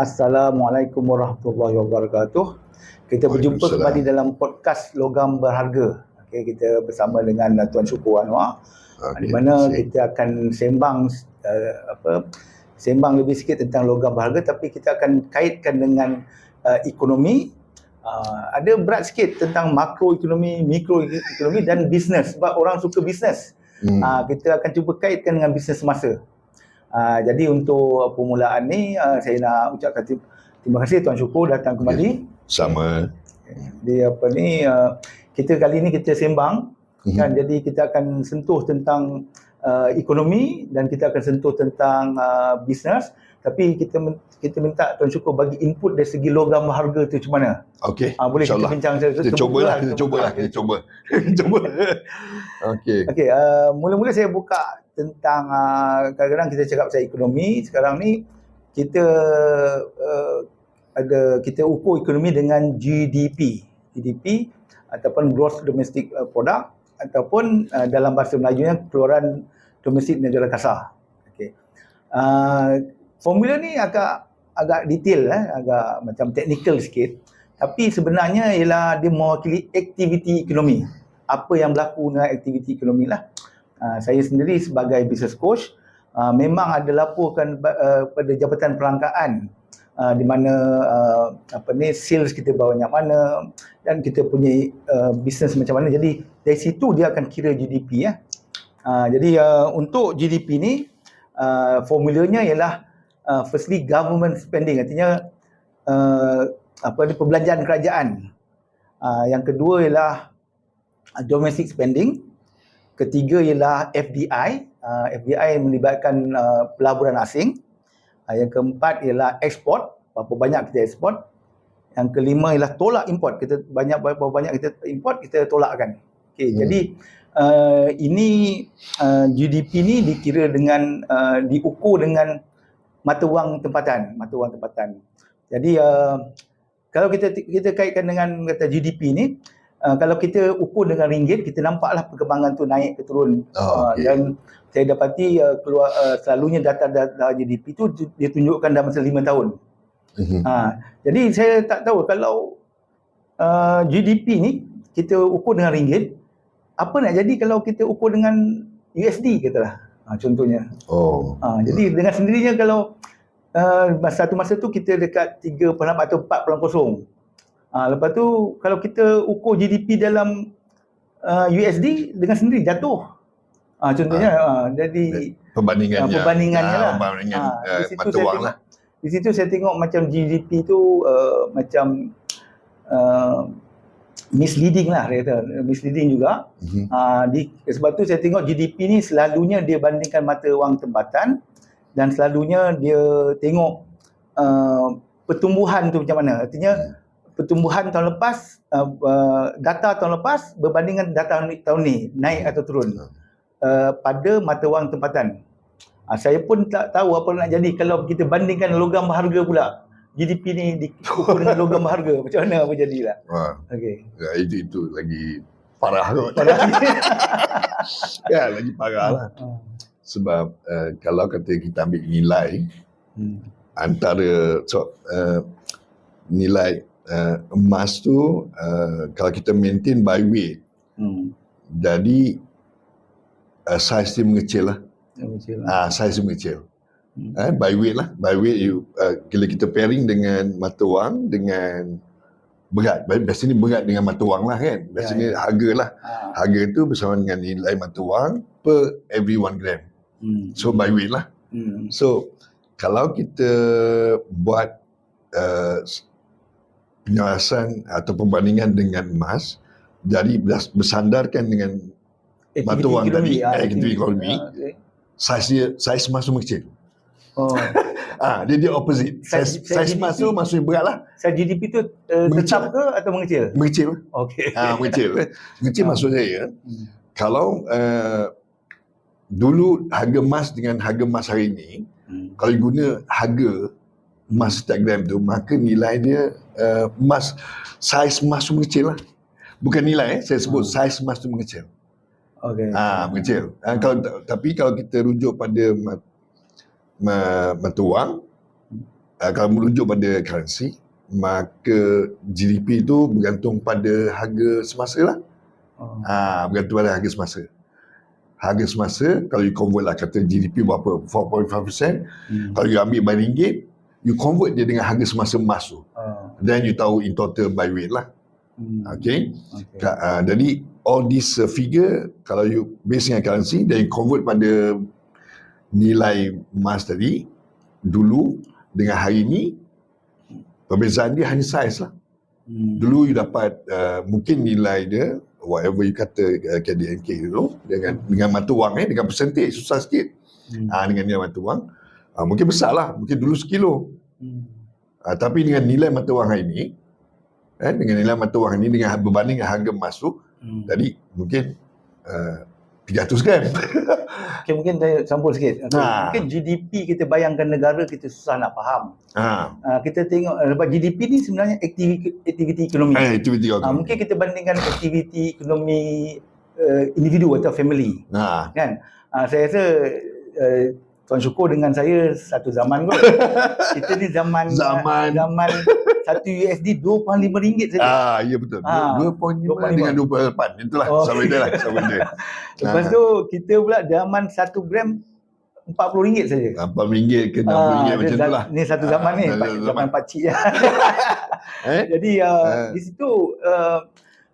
Assalamualaikum warahmatullahi wabarakatuh. Kita berjumpa kembali dalam podcast Logam Berharga. Okay, kita bersama dengan uh, Tuan Syukur Anwar. Okay, di mana kita akan sembang uh, apa sembang lebih sikit tentang logam berharga tapi kita akan kaitkan dengan uh, ekonomi uh, ada berat sikit tentang makroekonomi, mikroekonomi dan bisnes sebab orang suka bisnes. Hmm. Uh, kita akan cuba kaitkan dengan bisnes semasa. Uh, jadi untuk permulaan ni uh, saya nak ucapkan terima, terima kasih Tuan Syukur datang kembali. Sama. Di apa ni uh, kita kali ni kita sembang Mhm. kan jadi kita akan sentuh tentang uh, ekonomi dan kita akan sentuh tentang uh, bisnes tapi kita kita minta Tuan Syukur bagi input dari segi logam harga tu macam mana? Okey. Ah boleh kita InsyaAllah. bincang Kita terbuka cubalah, lah, kita cubalah, lah. kita cuba. cuba. Okey. Okey, uh, mula-mula saya buka tentang uh, kadang-kadang kita cakap pasal ekonomi, sekarang ni kita uh, ada kita ukur ekonomi dengan GDP. GDP ataupun gross domestic uh, product ataupun uh, dalam bahasa Melajunya keluaran domestik negara kasar. Okey. Uh, formula ni agak agak detail eh, agak macam technical sikit. Tapi sebenarnya ialah dia mewakili aktiviti ekonomi apa yang berlaku dengan aktiviti ekonomi lah. Uh, saya sendiri sebagai business coach uh, memang ada laporkan uh, pada jabatan perangkaan uh, di mana uh, apa ni sales kita banyak mana dan kita punya uh, bisnes macam mana. Jadi dari situ dia akan kira GDP ya. Uh, jadi uh, untuk GDP ni uh, formulanya ialah uh, firstly government spending artinya uh, apa ni perbelanjaan kerajaan. Uh, yang kedua ialah domestic spending. Ketiga ialah FDI. Uh, FDI melibatkan uh, pelaburan asing. Uh, yang keempat ialah ekspor. Berapa banyak kita ekspor. Yang kelima ialah tolak import. Kita banyak berapa banyak kita import kita tolakkan. Okey, Hmm. jadi uh, ini uh, GDP ni dikira dengan uh, diukur dengan mata wang tempatan, mata wang tempatan. Jadi uh, kalau kita kita kaitkan dengan kata GDP ni uh, kalau kita ukur dengan ringgit kita nampaklah perkembangan tu naik ke turun Oh, uh, okey. dan saya dapati uh, keluar uh, selalunya data-data GDP tu dia tunjukkan dalam masa 5 tahun. Mhm. Ha, jadi saya tak tahu kalau uh, GDP ni kita ukur dengan ringgit, apa nak jadi kalau kita ukur dengan USD katalah. Ha, contohnya. Oh. Ha, jadi dengan sendirinya kalau uh, masa satu masa tu kita dekat 3.6 atau 4.0. Ha, lepas tu kalau kita ukur GDP dalam uh, USD dengan sendiri jatuh. Ha, contohnya ha, jadi Perbandingannya. Ah, perbandingannya Ah, lah. Perbandingan Ah, uh, di situ mata wang tengok- lah. di situ saya tengok macam GDP tu uh, macam uh, misleading lah dia kata misleading juga Mhm. uh, di, sebab tu saya tengok GDP ni selalunya dia bandingkan mata wang tempatan dan selalunya dia tengok uh, pertumbuhan tu macam mana artinya pertumbuhan tahun lepas uh, uh, data tahun lepas berbanding dengan data tahun ni naik atau turun. Uh, pada mata wang tempatan. Uh, saya pun tak tahu apa nak jadi kalau kita bandingkan logam berharga pula. GDP ni diukur dengan logam berharga. Macam mana apa jadilah? Wah, okey. Ya, itu itu lagi parah kot. Ya, lagi parah. Lah. Sebab uh, kalau kata kita ambil nilai hmm. antara so, uh, nilai uh, emas tu uh, kalau kita maintain by weight Hmm. jadi uh, saiz dia mengecil lah. Betul. Ah, saiz dia mengecil. Hmm. Eh, by weight lah. By weight you, uh, bila kita pairing dengan mata wang dengan berat. Biasanya berat dengan mata wang lah kan. Biasanya harga lah. Ah. Harga tu bersama dengan nilai mata wang per every one gram. Hmm. So by weight lah. Hmm. So kalau kita buat uh, penyelarasan atau perbandingan dengan emas bers- bersandarkan dengan Mata wang tadi, ah, aktiviti ekonomi. Ah, saiz dia saiz emas tu mengecil. Oh. Ah, dia dia opposite. Saiz- Saiz saiz saiz emas tu maksudnya berat lah. Saya GDP tu uh, Mengecil. tetap ke atau mengecil? Mengecil. Okey. Ah, mengecil. Mengecil Ah. maksud saya Hmm. kalau uh, dulu harga emas dengan harga emas hari ini Hmm. kalau guna harga emas setiap gram tu maka nilai dia uh, emas saiz emas tu mengecil lah. Bukan nilai eh, saya sebut Hmm. saiz emas tu mengecil. Okey. Ah, mengecil. Ah, kalau tapi kalau kita rujuk pada mat, ma, mata wang uh, kalau merujuk pada currency, maka GDP itu bergantung pada harga semasa lah. Oh. Ah, bergantung pada harga semasa. Harga semasa, kalau you convert lah kata GDP berapa, 4.5%, Hmm. kalau you ambil by ringgit, you convert dia dengan harga semasa emas tu. Oh. Then you tahu in total by weight lah. Hmm. Okay. Okay. Ka- Uh, jadi all this uh, figure kalau you base dengan currency then you convert pada nilai emas tadi dulu dengan hari ni perbezaan dia hanya saiz lah. Hmm. Dulu you dapat uh, mungkin nilai dia whatever you kata uh, KDNK tu dengan dengan mata wang eh dengan percentage susah sikit. Hmm. Ah dengan nilai mata wang ah, mungkin besar lah mungkin dulu sekilo. Hmm. Ah, tapi dengan nilai mata wang hari ni eh, dengan nilai mata wang ni dengan berbanding dengan harga emas tu Hmm. Tadi mungkin uh, 300 gram. Okay, mungkin saya campur sikit. Okay. Ha. Mungkin GDP kita bayangkan negara kita susah nak faham. ha. Uh, kita tengok uh, sebab GDP ni sebenarnya aktiviti, aktiviti ekonomi. Eh, aktiviti Uh, orang. mungkin kita bandingkan aktiviti ekonomi uh, individu atau family Ha. kan. Uh, saya rasa uh, Tuan Syukur dengan saya satu zaman kot. kita ni zaman Zaman. zaman satu USD RM25 saja. Ah, ya betul. Ah, 2.5 2.5. dengan 2.8. Itulah Oh. sama dia lah, sama dia. Lepas tu kita pula zaman 1 gram RM40 saja. RM4 ke RM60 Ah, macam tu za- lah. Ni satu zaman ni, Ah, pak, satu zaman zaman. pakcik lah. Eh? Jadi uh, Ah. di situ uh,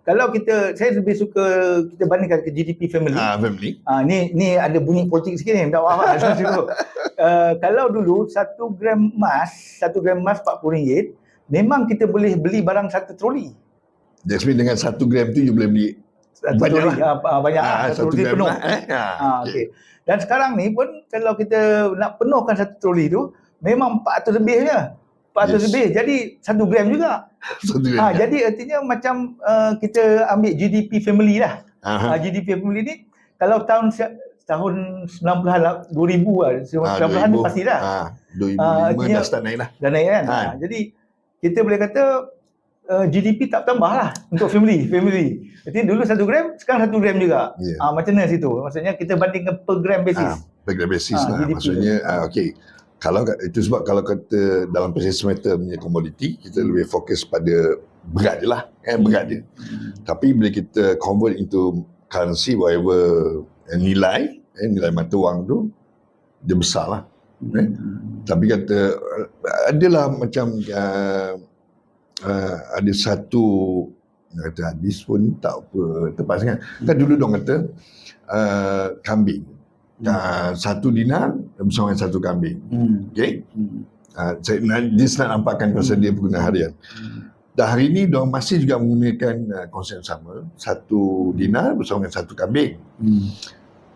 kalau kita saya lebih suka kita bandingkan ke GDP family. Ah, family. Ah ni ni ada bunyi politik sikit ni, minta maaf lah. Saya suruh. uh, kalau dulu 1 gram emas, 1 gram emas RM40, memang kita boleh beli barang satu troli. Jasmine dengan 1 gram tu you boleh beli Satu Banyak troli, ah, ah, banyak ah, ah, satu troli gram penuh. lah. Eh? Ah, Ah, okay. okay. Dan sekarang ni pun kalau kita nak penuhkan satu troli tu memang 400 lebih je. 400 Yes. lebih. Jadi 1 gram juga. Satu gram. Ha, jadi artinya macam uh, kita ambil GDP family lah. Aha. Ha, GDP family ni kalau tahun tahun 90-an lah, 2000 lah, 90-an ni pasti dah. Ah, 2005 Ah, dah artinya- start naik lah. Dah naik kan. Ha. Ha. jadi kita boleh kata uh, GDP tak tambah lah untuk family. family. Jadi dulu 1 gram, sekarang 1 gram juga. Ya. Ha, macam mana situ? Maksudnya kita bandingkan per gram basis. Ah, Background basis Ah, lah. GDP. Maksudnya, ah, okay. Kalau itu sebab kalau kata dalam proses metal punya komoditi, kita lebih fokus pada berat je lah. Eh, berat dia. Tapi bila kita convert into currency, whatever eh, nilai, eh, nilai mata wang tu, dia besar lah. Eh? Tapi kata, eh, adalah macam uh, uh, ada satu kata hadis pun tak apa tepat sangat. Kan dulu dong kata uh, kambing. Uh, satu dinar bersama dengan satu kambing. Hmm. Okay? Hmm. Uh, saya, nak- dia senang nampakkan pasal dia pengguna harian. Hmm. Dan hari ini diorang masih juga menggunakan uh, konsep sama. Satu dinar bersama dengan satu kambing. Hmm.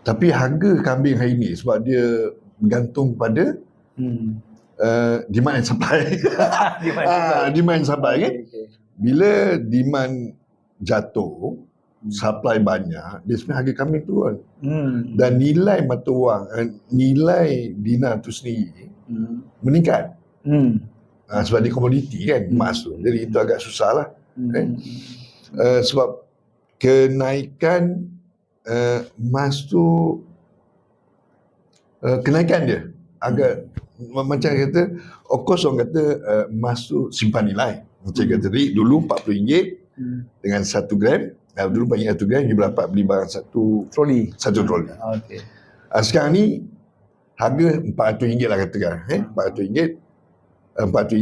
Tapi harga kambing hari ini sebab dia bergantung pada Hmm. uh, demand and supply. Di mana? ah, demand and supply kan? Okey, okey. Bila demand jatuh, supply banyak, dia sebenarnya harga kambing turun. Hmm. Dan nilai mata wang, uh, nilai dinar tu sendiri Hmm. meningkat. Hmm. Uh, sebab dia komoditi kan, Hmm. emas tu. Jadi itu agak susah lah. Hmm. Eh? Uh, sebab kenaikan uh, emas tu uh, kenaikan dia agak ma- macam kata of course orang kata uh, emas tu simpan nilai macam Hmm. kata tadi dulu RM40 Hmm. dengan 1 gram uh, dulu bagi 1 gram you dapat beli barang satu Troli. satu troli Okey. uh, sekarang ni harga RM400 lah katakan eh RM400 uh, RM400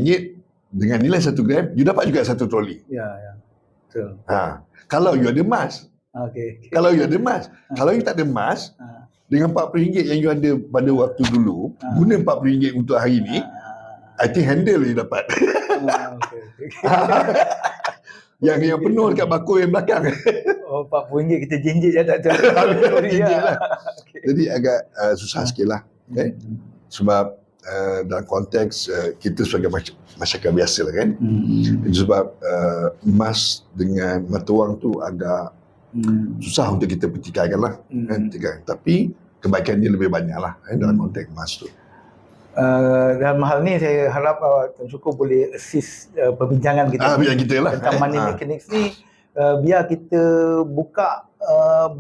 dengan nilai 1 gram you dapat juga satu troli Ya, ya. Betul. ha. kalau you ada emas Okey. Kalau you ada emas. Kalau you tak ada emas, Ha. dengan RM40 yang you ada pada waktu dulu, Ah. guna RM40 untuk hari ni, Ah, I think handle you dapat. ah, okey. yang yang penuh dekat bakul yang belakang. Oh, RM40 kita jinjit je tak tahu. Jinjit lah. Okey. Jadi agak uh, susah sikit lah. Eh? Sebab uh, dalam konteks uh, kita sebagai masy- masyarakat biasa lah kan. Hmm. Itu sebab uh, emas dengan mata wang tu agak Hmm. susah untuk kita pertikaikan lah. Hmm. Kan? Pertikaikan. Tapi kebaikan dia lebih banyak lah eh, dalam Hmm. konteks emas tu. Uh, dalam hal ni saya harap uh, Tuan Syukur boleh assist uh, perbincangan kita Ah, biar kita lah. tentang eh. money Ah. mechanics ni uh, biar kita buka uh,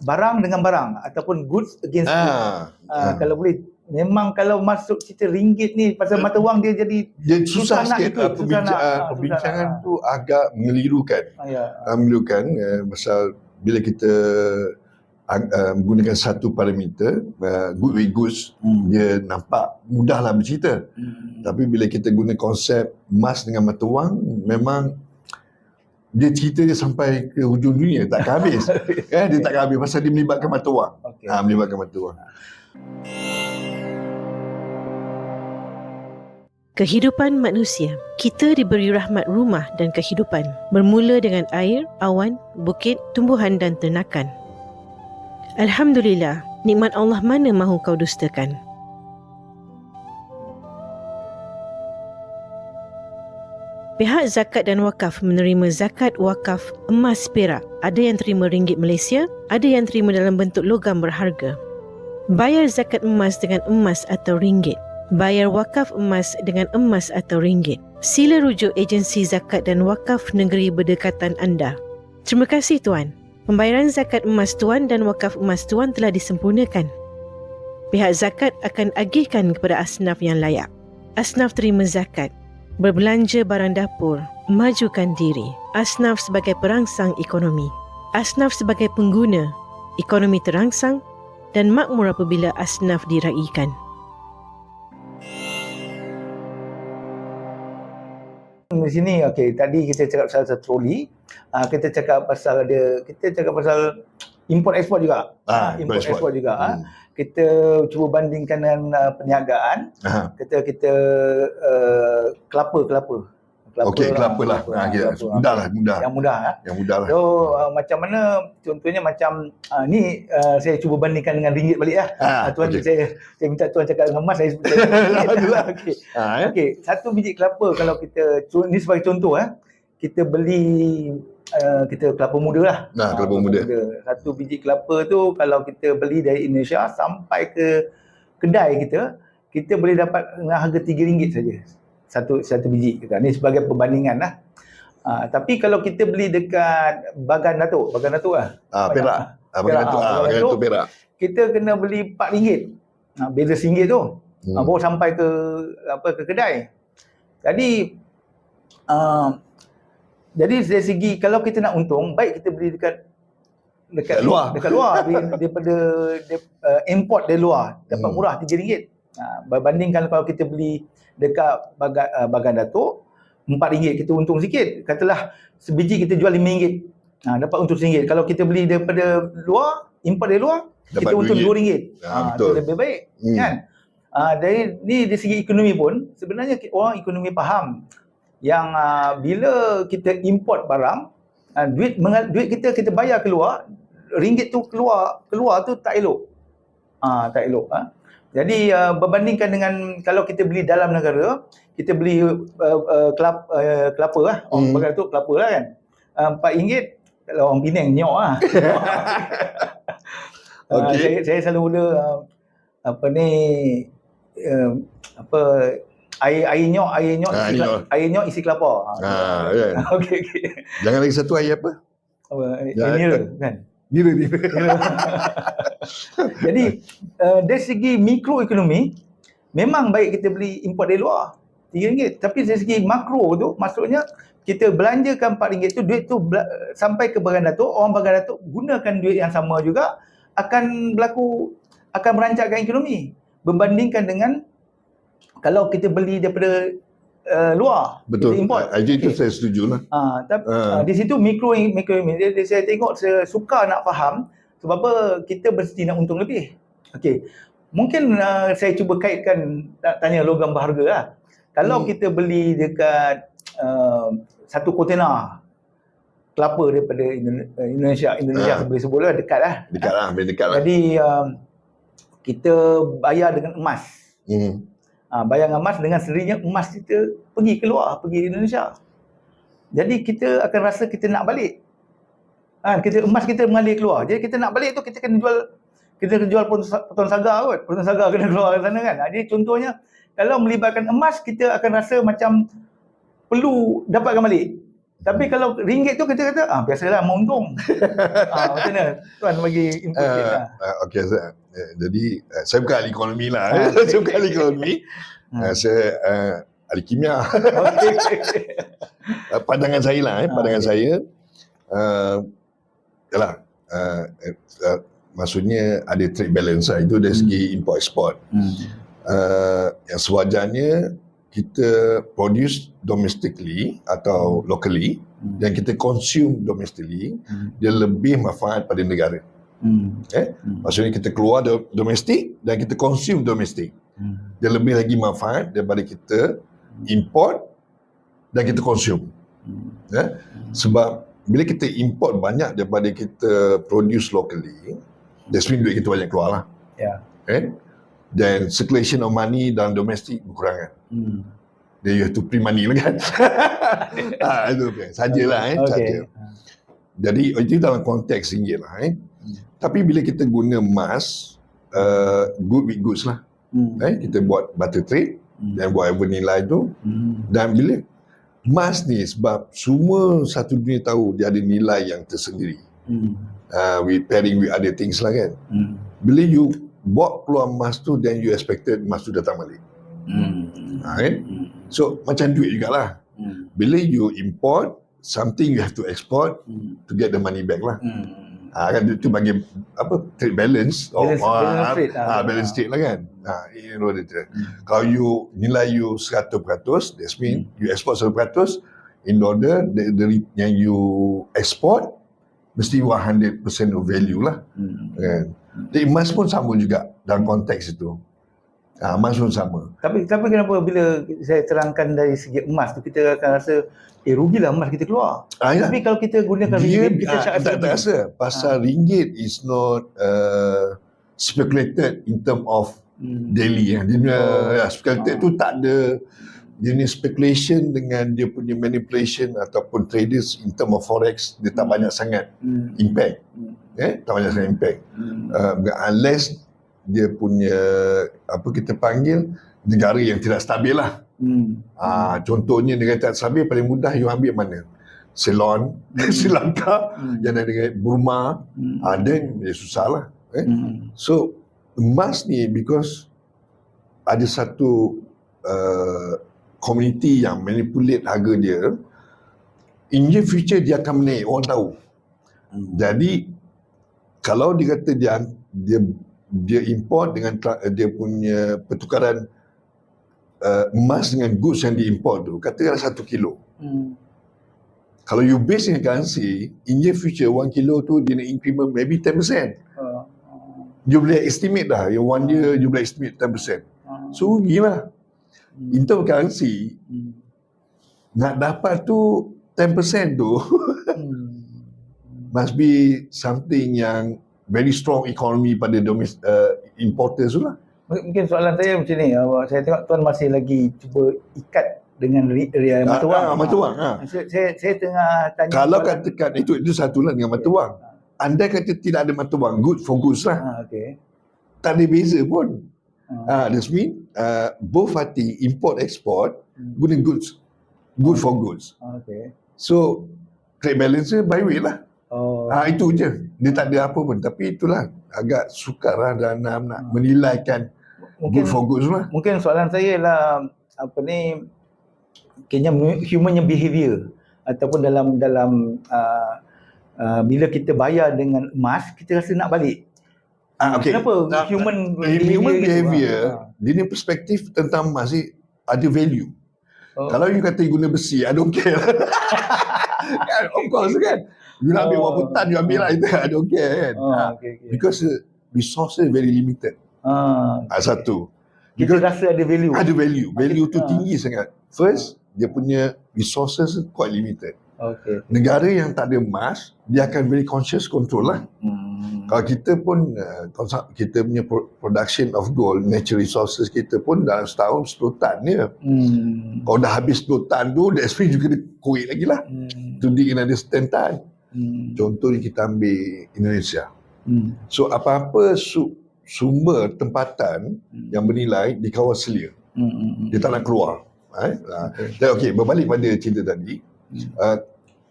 barang dengan barang ataupun goods against goods. Ah, Uh, ah. kalau boleh memang kalau masuk cerita ringgit ni pasal mata wang dia jadi Dia susah, Susah nak sikit ikut, uh, susah perbincangan, nak, perbincangan susah nak. tu agak mengelirukan. ah, ya. Uh, mengelirukan uh, pasal bila kita uh, uh, menggunakan satu parameter uh, good with goods Hmm. dia nampak mudahlah bercerita. Hmm. Tapi bila kita guna konsep emas dengan mata wang memang dia cerita dia sampai ke hujung dunia tak akan habis. eh dia tak akan habis pasal dia melibatkan mata wang. Okey. Ha, melibatkan mata wang. Kehidupan manusia. Kita diberi rahmat rumah dan kehidupan. Bermula dengan air, awan, bukit, tumbuhan dan ternakan. Alhamdulillah, nikmat Allah mana mahu kau dustakan. Pihak zakat dan wakaf menerima zakat wakaf emas perak. Ada yang terima ringgit Malaysia, ada yang terima dalam bentuk logam berharga. Bayar zakat emas dengan emas atau ringgit. Bayar wakaf emas dengan emas atau ringgit. Sila rujuk agensi zakat dan wakaf negeri berdekatan anda. Terima kasih Tuan. Pembayaran zakat emas Tuan dan wakaf emas Tuan telah disempurnakan. Pihak zakat akan agihkan kepada asnaf yang layak. Asnaf terima zakat. Berbelanja barang dapur. Majukan diri. Asnaf sebagai perangsang ekonomi. Asnaf sebagai pengguna. Ekonomi terangsang dan makmur apabila asnaf diraikan. Di sini okey tadi kita cakap pasal troli, uh, kita cakap pasal ada kita cakap pasal import ekspor juga. Ah, import import-export. ekspor juga. ah. Hmm. Kita cuba bandingkan dengan uh, perniagaan, Ha. kita kita uh, kelapa kelapa. Okey, kelapa lah. Ha, kita, kelapa. mudah lah, mudah. Yang mudah ah. Yang mudah lah. So uh, macam mana contohnya macam uh, ni uh, saya cuba bandingkan dengan ringgit balik lah. Ah, Ah, tuan okey. saya saya minta tuan cakap dengan emas saya saya Alhamdulillah. okey. Ha, eh? Okey, satu biji kelapa kalau kita ni sebagai contoh eh. Kita beli uh, kita kelapa muda lah. Nah, Ah, kelapa muda. Satu biji kelapa tu kalau kita beli dari Indonesia sampai ke kedai kita, kita boleh dapat dengan harga RM3 saja. Satu satu biji kita. Ni sebagai perbandingan lah. Uh, tapi kalau kita beli dekat Bagan Datuk, Bagan Datuk lah. Ah, perak. Ah, ah, ah, bagian bagian tu. tu perak. Kita kena beli RM4. Ha, beza RM1 tu. Hmm. Hmm. baru sampai ke apa ke kedai. Jadi uh, jadi dari segi kalau kita nak untung, baik kita beli dekat dekat luar. dekat luar Dari- daripada uh, import dari luar dapat Hmm. murah RM3. Ha, berbandingkan kalau kita beli dekat bagan, uh, bagan Datuk RM4 kita untung sikit. Katalah sebiji kita jual RM5. Ha, dapat untung RM1. Kalau kita beli daripada luar, import dari luar, Dapat kita untung RM2. RM2. Ah, Ha, betul. itu lebih baik Hmm. kan uh, dari ni dari segi ekonomi pun sebenarnya orang ekonomi faham yang uh, bila kita import barang uh, duit mengal- duit kita kita bayar keluar ringgit tu keluar keluar tu tak elok ah tak elok ah jadi uh, berbandingkan dengan kalau kita beli dalam negara kita beli uh, uh, kelapa, uh, kelapa lah orang Hmm. tu kelapa lah kan uh, RM4 kalau orang Penang nyok lah okay. saya, saya selalu mula uh, apa ni uh, apa air air nyok air nyok Ah, isi, nyok. air nyok isi kelapa. Ah, kan. Okey okey. Jangan lagi satu air apa? Apa Ya, ya, mineral kan. Bila ni. Jadi uh, dari segi mikroekonomi memang baik kita beli import dari luar RM3 tapi dari segi makro tu maksudnya kita belanjakan RM4 tu duit tu sampai ke Bagan Datuk orang Bagan Datuk gunakan duit yang sama juga akan berlaku akan merancangkan ekonomi berbandingkan dengan kalau kita beli daripada uh, luar Betul. kita import Ah, Itu Okey. saya setuju lah. Ah, tapi Ah. ah, di situ mikro mikro dia, dia, saya tengok saya suka nak faham sebab apa kita mesti nak untung lebih. Okey. Mungkin uh, saya cuba kaitkan tak tanya logam berharga lah. Kalau Hmm. kita beli dekat uh, satu kontena kelapa daripada uh, Indonesia, Indonesia Ah. boleh sebut lah dekat lah. Dekat lah, lebih dekat lah. Jadi um, kita bayar dengan emas. Hmm. Ha, bayar dengan emas dengan sendirinya emas kita pergi keluar, pergi Indonesia. Jadi kita akan rasa kita nak balik. Ha, kita emas kita mengalir keluar. Jadi kita nak balik tu kita kena jual kita kena jual potong, potong saga kot. Potong saga kena keluar ke sana kan. Ha, jadi contohnya kalau melibatkan emas kita akan rasa macam perlu dapatkan balik. Tapi kalau ringgit tu kita kata, ah biasalah mau untung. ah, macam mana? Tuan bagi input Uh, sikit lah. uh, okay, saya, uh, jadi uh, saya bukan ahli ekonomi lah. Ah, saya bukan ahli ekonomi. Hmm. Uh, saya uh, ahli kimia. Uh, pandangan saya lah, eh, Ah, pandangan saya. Uh, yalah, uh, uh, maksudnya ada trade balance lah. Itu dari Hmm. segi import export. Hmm. Uh, yang sewajarnya kita produce domestically atau locally Hmm. dan kita consume domestically Hmm. dia lebih manfaat pada negara. Hmm. Eh? Hmm. Maksudnya kita keluar do- domestik dan kita consume domestik. Hmm. Dia lebih lagi manfaat daripada kita import dan kita consume. Hmm. Ya? Sebab bila kita import banyak daripada kita produce locally, that's mean duit kita banyak keluar lah. Ya. Eh? Dan circulation of money dalam domestik berkurangan. Hmm. Then you have to print money lah kan. ah, itu okay. Sajalah eh. Okey. Saja. Jadi itu dalam konteks ringgit lah eh. Hmm. Tapi bila kita guna emas, uh, good with goods lah. Hmm. Eh, kita buat barter trade Hmm. dan whatever nilai tu. Hmm. Dan bila emas ni sebab semua satu dunia tahu dia ada nilai yang tersendiri. Hmm. Uh, we pairing with other things lah kan. Hmm. Bila you bawa keluar emas tu then you expected emas tu datang balik. Hmm. Ha, kan? Hmm. So macam duit jugalah. Hmm. Bila you import something you have to export Hmm. to get the money back lah. Hmm. Ha, kan itu bagi apa trade balance Balance- balance ah, trade lah. ah, balance trade lah kan. Ha, you know the trade. Hmm. Kalau you nilai you 100%, that's mean you export 100% in order the, the yang you export mesti 100% of value lah Hmm. kan. Jadi emas pun sama juga dalam konteks itu. Ha, emas pun sama. Tapi tapi kenapa bila saya terangkan dari segi emas tu kita akan rasa eh rugilah emas kita keluar. Ah, ya. Tapi kalau kita gunakan dia ringgit kita ah, tak, tak rasa pasal ringgit is not uh, speculated in term of Hmm. daily ya. Dia punya Oh. ya, speculated tu tak ada jenis speculation dengan dia punya manipulation ataupun traders in term of forex dia tak Hmm. banyak sangat Hmm. impact Hmm. eh tak banyak sangat impact Hmm. uh, unless dia punya apa kita panggil negara yang tidak stabil lah Hmm. Ah, contohnya negara tak stabil paling mudah you ambil mana Ceylon Sri Lanka Hmm. yang ada dengan Burma Hmm. ah, then dia susah lah eh? Hmm. So emas ni because ada satu uh, community yang manipulate harga dia in the future dia akan menaik orang tahu. Hmm. Jadi kalau dia kata dia dia dia import dengan tra- dia punya pertukaran uh, emas dengan goods yang diimport tu katakanlah satu kilo. Hmm. Kalau you base dengan currency, in the future one kilo tu dia nak increment maybe 10%. Ah. You boleh estimate dah. Yang one year you boleh estimate 10%. Ah. So rugilah. Hmm. In term currency, Hmm. nak dapat tu 10% tu Hmm. must be something yang very strong economy pada domis, uh, importers tu lah. Mungkin soalan saya macam ni, uh, saya tengok tuan masih lagi cuba ikat dengan ri- ri- mata wang. Ah, ah, mata wang, ah. Saya, saya, saya tengah tanya Kalau soalan- katakan itu itu satu lah dengan mata wang. Andai kata tidak ada mata wang, good for goods lah. Ah, okey. Tak ada beza pun. Ah. Ah, that's mean uh, both party import export Hmm. guna goods, good for goods. Ah, Okey. So trade balance by weight lah. Oh. Ah itu je. Dia tak ada apa pun. Tapi itulah agak sukar lah dalam nak, nak menilaikan mungkin good for goods lah. mungkin soalan saya lah apa ni kayaknya human behavior ataupun dalam dalam uh, uh, bila kita bayar dengan emas kita rasa nak balik. Ah, okay. Kenapa Nah, human eh, human behavior, dia ni perspektif tentang masih ada value. ah. Kalau you kata you guna besi, I don't care. kan, of course kan. You nak ambil Oh. berapa tan, you ambil lah itu. I don't care kan. Oh, Ah, okay, okay. Because uh, resources very limited. Ah, Ah, satu. kita Because rasa ada value. ada value. Value tu Ah. tinggi sangat. First, dia punya resources quite limited. Okay. Negara yang tak ada emas, dia akan very conscious control lah. Hmm. Kalau kita pun, uh, kita punya pro- production of gold, natural resources kita pun dalam setahun 10 tan je. Hmm. Kalau dah habis 10 tan tu, that's mean juga dia korek lagi lah. Hmm. To dig another 10 tan. Hmm. Contoh ni kita ambil Indonesia. Hmm. So apa-apa su- sumber tempatan yang bernilai di kawasan selia. Hmm. Dia tak nak keluar. Eh? Okay. Dan okey, berbalik pada cerita tadi. Hmm. Uh,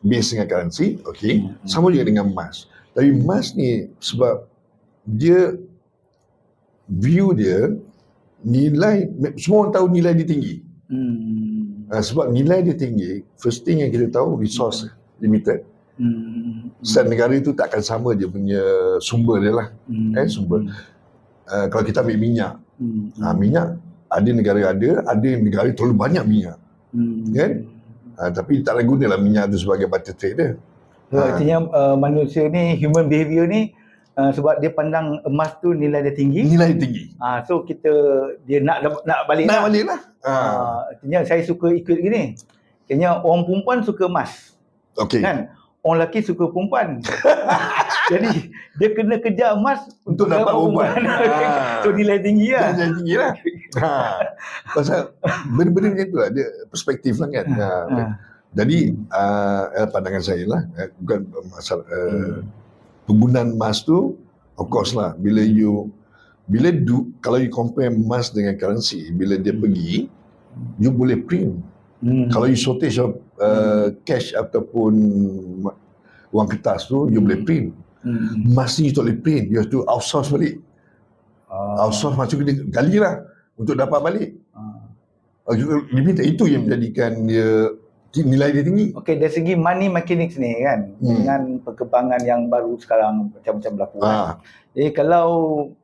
base dengan currency, okey. Hmm. Sama juga dengan emas. Tapi emas ni sebab dia view dia nilai semua orang tahu nilai dia tinggi. Hmm. Uh, sebab nilai dia tinggi, first thing yang kita tahu resource limited. Hmm. Setiap negara itu tak akan sama dia punya sumber dia lah. Hmm. eh, sumber. Uh, kalau kita ambil minyak, Hmm. uh, minyak ada negara ada, ada negara terlalu banyak minyak. Hmm. Kan? Uh, tapi tak ada gunalah minyak tu sebagai barter trade dia. So, artinya uh, manusia ni, human behavior ni uh, sebab dia pandang emas tu nilai dia tinggi. Nilai tinggi. Ah, so kita dia nak nak balik Nak lah. balik lah. Uh, Ah, artinya saya suka ikut gini. Kayaknya orang perempuan suka emas. okay. Kan? Orang lelaki suka perempuan. Jadi dia kena kejar emas Untuk dapat perempuan. Ah. so nilai tinggi lah. Nilai tinggi lah. ha. Pasal benda-benda macam tu lah. Dia perspektif lah kan. Ha. Ah. Jadi uh, pandangan saya lah. eh, Bukan masalah. Uh, penggunaan emas tu of course lah bila you bila du, kalau you compare emas dengan currency bila dia pergi you boleh print Hmm. kalau you shortage of uh, cash ataupun wang kertas tu you boleh print Hmm. emas ni you tak boleh print you have to outsource balik Ah. outsource macam kena gali lah untuk dapat balik Ah. uh, limited itu yang menjadikan dia nilai dia tinggi Okey, dari segi money mechanics ni kan, Hmm. dengan perkembangan yang baru sekarang macam-macam berlaku. Kan? ah, Jadi kalau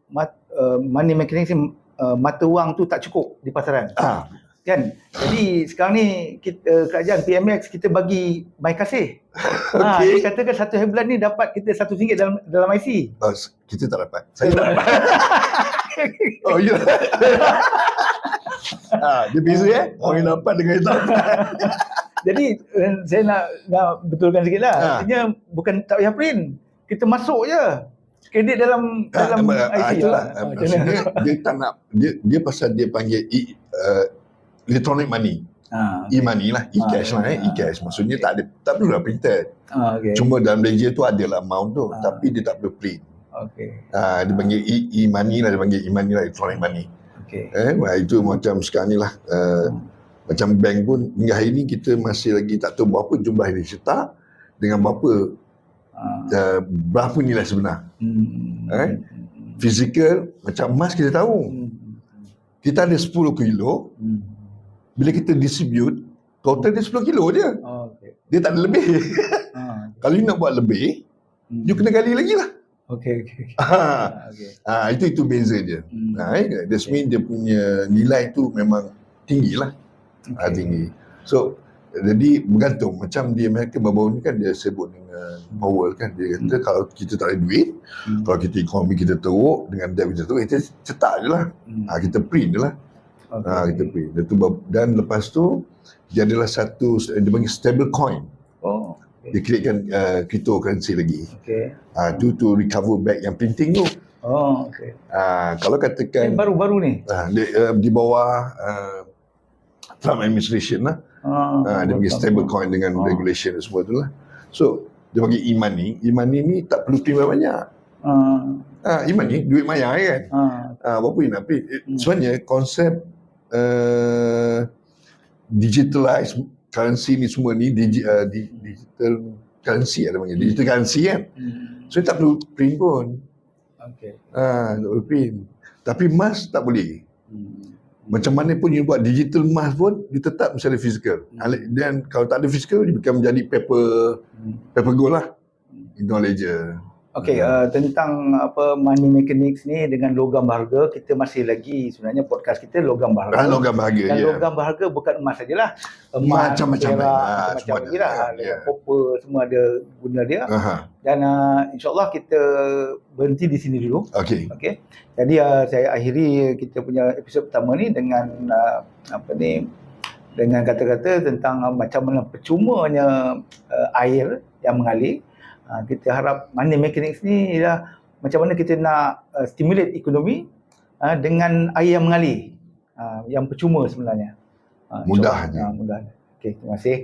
mat, uh, money mechanics ni uh, mata wang tu tak cukup di pasaran. ah, Kan? Jadi sekarang ni kita kerajaan PMX kita bagi my kasih. Ha, Okey. dia katakan satu bulan ni dapat kita satu ringgit dalam dalam IC. uh, kita tak dapat saya tak dapat oh ya ah, dia beza eh orang yang dapat dengan yang tak dapat Jadi eh, saya nak nak betulkan sikit lah. Ha. Artinya bukan tak payah print. Kita masuk je. Kredit dalam Ah, dalam ah, IC itulah. lah. Ah, Ah, macam mana? Maksudnya dia tak nak dia dia pasal dia panggil e, uh, electronic money. Ha, E-money lah, e-cash Ah, lah eh, ah, e-cash. Maksudnya tak ada tak perlu lah printed. Ah, okay. Cuma dalam ledger tu ada lah amount tu, Ah. tapi dia tak perlu print. Okay. Ah, dia panggil e- e-money lah, dia panggil e-money lah, electronic money. Okay. Eh, wah, itu macam sekarang ni lah. Uh, Hmm. Macam bank pun hingga hari ni kita masih lagi tak tahu berapa jumlah yang dicetak dengan berapa Ah. uh, berapa nilai sebenar. Hmm. Eh? Fizikal macam emas kita tahu. Hmm. Kita ada 10 kilo, Hmm. Bila kita distribute, total dia 10 kilo je. Oh, okay. Dia tak ada lebih. Ah. Kalau you nak buat lebih, Hmm. you kena gali lagi lah. Okay, okay. okay. Ha, Ah, okay. ha, itu itu beza dia. Hmm. Ha, eh, that's mean dia punya nilai tu memang tinggi lah. Ha, tinggi. So, jadi bergantung. Macam di Amerika baru-baru ni kan dia sebut dengan Powell kan. Dia kata Hmm. kalau kita tak ada duit, Hmm. kalau kita ekonomi kita teruk, dengan debt kita teruk, kita cetak je lah. Hmm. Ha, kita print je lah. Okay. Ha, kita print. Dan, tu, dan lepas tu, dia adalah satu, dia panggil stable coin. Oh, Dia createkan uh, cryptocurrency lagi. okay. Ha, tu to recover back yang printing tu. Oh, okay. Ha, kalau Yang katakan baru-baru ni? ha, di, uh, di bawah uh, Trump administration lah, Ah, ha, dia bagi stable coin dengan Oh. regulation dan semua tu lah. So, dia bagi e-money. E-money ni tak perlu print banyak. Ah, Ha, e-money, duit maya kan. ah, Ha, berapa you nak? Eh, Hmm. Sebenarnya konsep uh, digitalized currency ni semua ni digi, uh, di, digital currency ada panggil. Digital currency kan. hmm. So, tak perlu print pun. Okay. Ha, tak boleh print. Tapi emas tak boleh. Hmm. Macam mana pun you buat digital emas pun, dia tetap mesti ada physical. Hmm. Dan kalau tak ada physical, dia akan menjadi paper Hmm. paper gold lah. Hmm. Itu ledger. Okey, uh, tentang apa money mechanics ni dengan logam berharga, kita masih lagi sebenarnya podcast kita logam berharga. Ah, logam bahagia. Dan ya. logam berharga bukan emas sajalah. Emas, Macam-macam, ah, semua lagi ada, lah. ya, ya. copper, semua ada guna dia. Aha. Dan uh, insyaAllah kita berhenti di sini dulu. Okey. Okey. Jadi uh, saya akhiri kita punya episod pertama ni dengan uh, apa ni dengan kata-kata tentang uh, macam mana percumanya uh, air yang mengalir. Uh, kita harap money mechanics ni ialah macam mana kita nak uh, stimulate ekonomi uh, dengan air yang mengalir. Uh, yang percuma sebenarnya. Uh, Mudahnya. Uh, mudah. Okey, terima kasih.